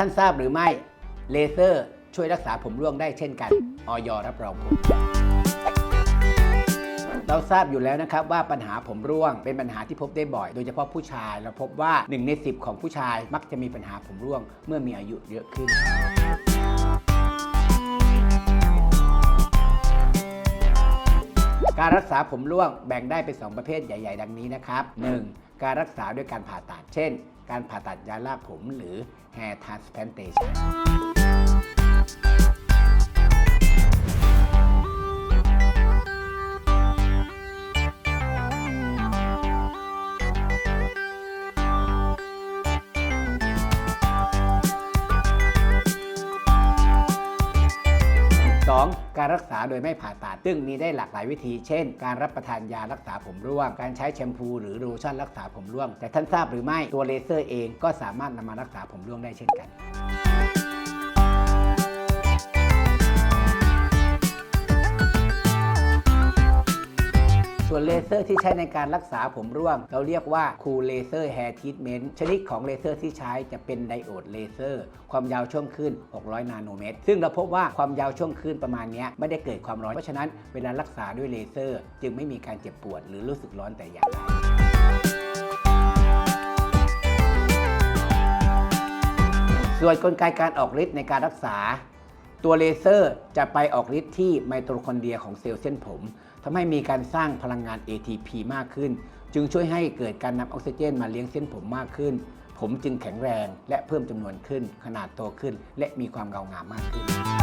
ท่านทราบหรือไม่ เลเซอร์ช่วยรักษาผมร่วงได้เช่นกันออยรับรองผลเราทราบอยู่แล้วนะครับว่าปัญหาผมร่วงเป็นปัญหาที่พบได้บ่อย โดยเฉพาะผู้ชาย เราพบว่า 1 ใน 10 ของผู้ชายมักจะมีปัญหาผมร่วงเมื่อมีอายุเยอะขึ้นการรักษาผมร่วงแบ่งได้เป็น 2 ประเภทใหญ่ ๆ ดังนี้นะครับ 1. การรักษาด้วยการผ่าตัด เช่น การผ่าตัดยาลากผมหรือ hair transplantation 2. การรักษาโดยไม่ผ่าตัด ซึ่งมีได้หลากหลายวิธี เช่น การรับประทานยารักษาผมร่วง การใช้แชมพู หรือโลชั่นรักษาผมร่วง แต่ท่านทราบหรือไม่ตัวเลเซอร์เองก็สามารถนำมารักษาผมร่วงได้เช่นกัน ส่วนเลเซอร์ที่ใช้ในการรักษาผมร่วง เราเรียกว่าคูลเลเซอร์แฮร์ทรีทเมนต์ชนิดของเลเซอร์ที่ใช้จะเป็นไดโอดเลเซอร์ ความยาวช่วงคลื่น 600 นาโนเมตร ซึ่งเราพบว่าความยาวช่วงคลื่นประมาณนี้ไม่ได้เกิดความร้อน เพราะฉะนั้นเวลารักษาด้วยเลเซอร์ จึงไม่มีการเจ็บปวดหรือรู้สึกร้อนแต่อย่างใดส่วนกลไกการออกฤทธิ์ในการรักษา ตัวเลเซอร์จะไปออกฤทธิ์ที่ไมโตคอนเดรียของเซลล์เส้นผมทำให้มีการสร้างพลังงาน ATP มากขึ้น จึงช่วยให้เกิดการนำออกซิเจนมาเลี้ยงเส้นผมมากขึ้น ผมจึงแข็งแรงและเพิ่มจำนวนขึ้น ขนาดโตขึ้น และมีความเงางามมากขึ้น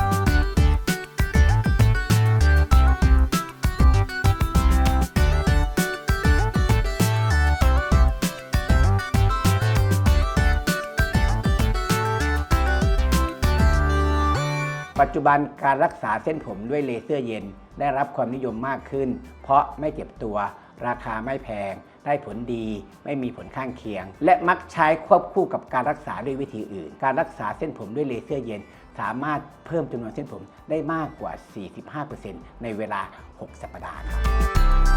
ปัจจุบันการรักษาเส้นผมด้วยเลเซอร์เย็น ได้รับความนิยมมากขึ้น เพราะไม่เจ็บตัว ราคาไม่แพง ได้ผลดี ไม่มีผลข้างเคียง และมักใช้ควบคู่กับการรักษาด้วยวิธีอื่น การรักษาเส้นผมด้วยเลเซอร์เย็น สามารถเพิ่มจำนวนเส้นผมได้มากกว่า 45%ในเวลา 6 สัปดาห์ครับ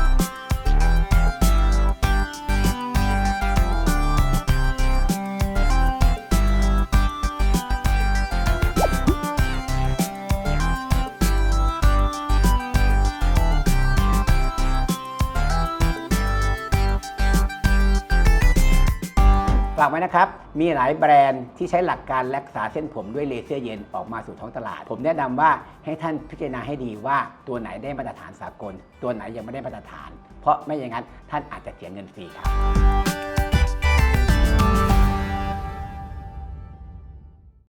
ฝากไว้นะครับ มีหลายแบรนด์ที่ใช้หลักการรักษาเส้นผมด้วยเลเซอร์เย็นออกมาสู่ท้องตลาด ผมแนะนำว่าให้ท่านพิจารณาให้ดีว่าตัวไหนได้มาตรฐานสากล ตัวไหนยังไม่ได้มาตรฐาน เพราะไม่อย่างนั้นท่านอาจจะเสียเงินฟรีครับ